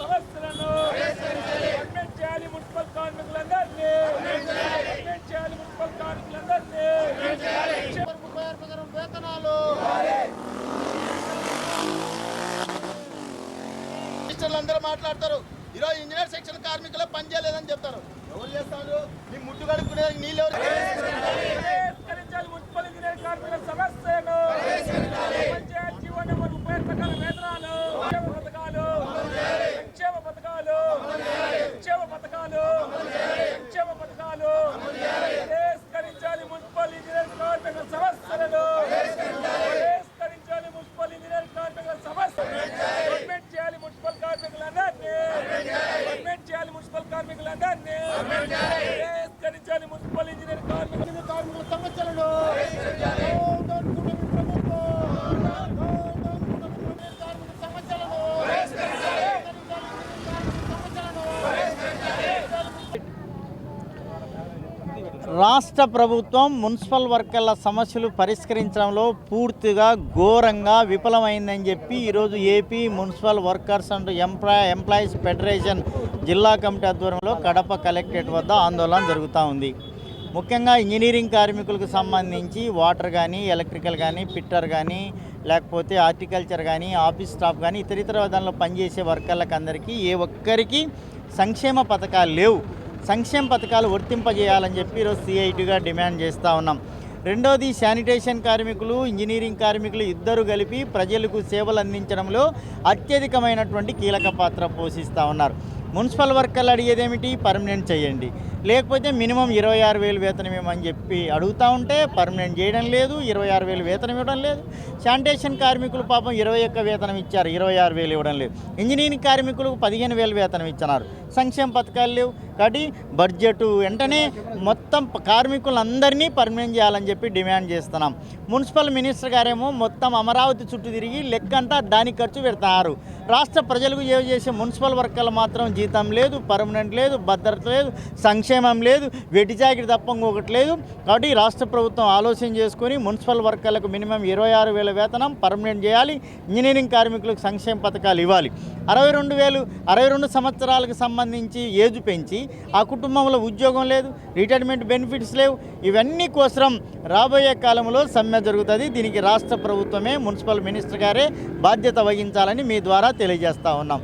సమస్యలను గవర్నమెంట్ చేయాలి మున్సిపల్ కార్మికులందరినీ. గవర్నమెంట్ చేయాలి మున్సిపల్ కార్మికులందరినీ. ముప్పై ఆరు ప్రకారం వేతనాలు. మినిస్టర్లు అందరూ మాట్లాడతారు. ఈరోజు ఇంజనీర్ సెక్షన్ కార్మికులు పని చేయలేదని చెప్తారు. ఎవరు చేస్తారు? నీ ముట్టు కడుక్కునే నీళ్ళు ఎవరు పరిష్కరించాలి మున్సిపల్ ఇంజనీర్ కార్మికుల సమస్యను పంచాయత్ జీవో నెంబర్ ముప్పై ఐదు ప్రకారం వేతనాలు సంక్షేమ పథకాలు సంక్షేమ పథకాలు సంక్షేమ పథకాలు సంక్షేమ పథకాలు పరిష్కరించాలి మున్సిపల్ ఇంజనీర్ కార్మికుల సమస్యలను పరిష్కరించాలి మున్సిపల్ ఇంజనీర్ కార్మికుల సమస్యలు గవర్నమెంట్ చేయాలి మున్సిపల్ కార్మికులందరినీ గవర్నమెంట్ చేయాలి మున్సిపల్ కార్మికులందరినీ పరిష్కరించాలి మున్సిపల్ ఇంజనీర్ కార్మికుల కార్మికుల సమస్యలను డౌన్ డౌన్ కూటమి ప్రభుత్వం. డౌన్ డౌన్ కూటమి కార్మికుల సమస్యలను రాష్ట్ర ప్రభుత్వం మున్సిపల్ వర్కర్ల సమస్యలు పరిష్కరించడంలో పూర్తిగా ఘోరంగా విఫలమైందని చెప్పి ఈరోజు AP municipal workers and employ employees federation జిల్లా కమిటీ ఆధ్వర్యంలో కడప కలెక్టరేట్ వద్ద ఆందోళన జరుగుతూ ఉంది. ముఖ్యంగా ఇంజనీరింగ్ కార్మికులకు సంబంధించి వాటర్ కానీ ఎలక్ట్రికల్ కానీ ఫిట్టర్ కానీ లేకపోతే హార్టికల్చర్ కానీ ఆఫీస్ స్టాఫ్ కానీ ఇతర ఇతర దానిలో పనిచేసే వర్కర్లకు అందరికీ ఏ ఒక్కరికి సంక్షేమ పథకాలు లేవు. సంక్షేమ పథకాలు వర్తింపజేయాలని చెప్పి ఈరోజు సిఐటిగా డిమాండ్ చేస్తూ ఉన్నాం. రెండోది శానిటేషన్ కార్మికులు ఇంజనీరింగ్ కార్మికులు ఇద్దరు కలిపి ప్రజలకు సేవలు అందించడంలో అత్యధికమైనటువంటి కీలక పాత్ర పోషిస్తూ ఉన్నారు. మున్సిపల్ వర్కర్లు అడిగేదేమిటి? పర్మనెంట్ చేయండి. లేకపోతే మినిమం ఇరవై ఆరు వేలు వేతనం ఇవ్వమని చెప్పి అడుగుతూ ఉంటే పర్మనెంట్ చేయడం లేదు ఇరవై ఆరు వేలు వేతనం ఇవ్వడం లేదు. శానిటేషన్ కార్మికులు పాపం ఇరవై ఒక్క వేతనం ఇచ్చారు ఇరవై ఆరు వేలు ఇవ్వడం లేదు. ఇంజనీరింగ్ కార్మికులకు పదిహేను వేలు వేతనం ఇచ్చినారు. సంక్షేమ పథకాలు లేవు. కాబట్టి బడ్జెట్ వెంటనే మొత్తం కార్మికులందరినీ పర్మనెంట్ చేయాలని చెప్పి డిమాండ్ చేస్తున్నాం. మున్సిపల్ మినిస్టర్ గారేమో మొత్తం అమరావతి చుట్టూ తిరిగి లెక్కంతా దాని ఖర్చు పెడతారు రాష్ట్ర ప్రజలకు సేవ చేసే మున్సిపల్ వర్కర్లు మాత్రం జీతం లేదు పర్మనెంట్ లేదు భద్రత లేదు సంక్షేమ సంక్షేమం లేదు వెటి జాకెట్ తప్ప ఇంకొకటి లేదు. కాబట్టి రాష్ట్ర ప్రభుత్వం ఆలోచన చేసుకొని మున్సిపల్ వర్కర్లకు మినిమం ఇరవై ఆరు వేల వేతనం పర్మనెంట్ చేయాలి. ఇంజనీరింగ్ కార్మికులకు సంక్షేమ పథకాలు ఇవ్వాలి. అరవై రెండు వేలు అరవై రెండు సంవత్సరాలకు సంబంధించి ఏజ్ పెంచి ఆ కుటుంబంలో ఉద్యోగం లేదు రిటైర్మెంట్ బెనిఫిట్స్ లేవు. ఇవన్నీ కోసం రాబోయే కాలంలో సమ్మె జరుగుతుంది. దీనికి రాష్ట్ర ప్రభుత్వమే మున్సిపల్ మినిస్టర్ గారే బాధ్యత వహించాలని మీ ద్వారా తెలియజేస్తా ఉన్నాం.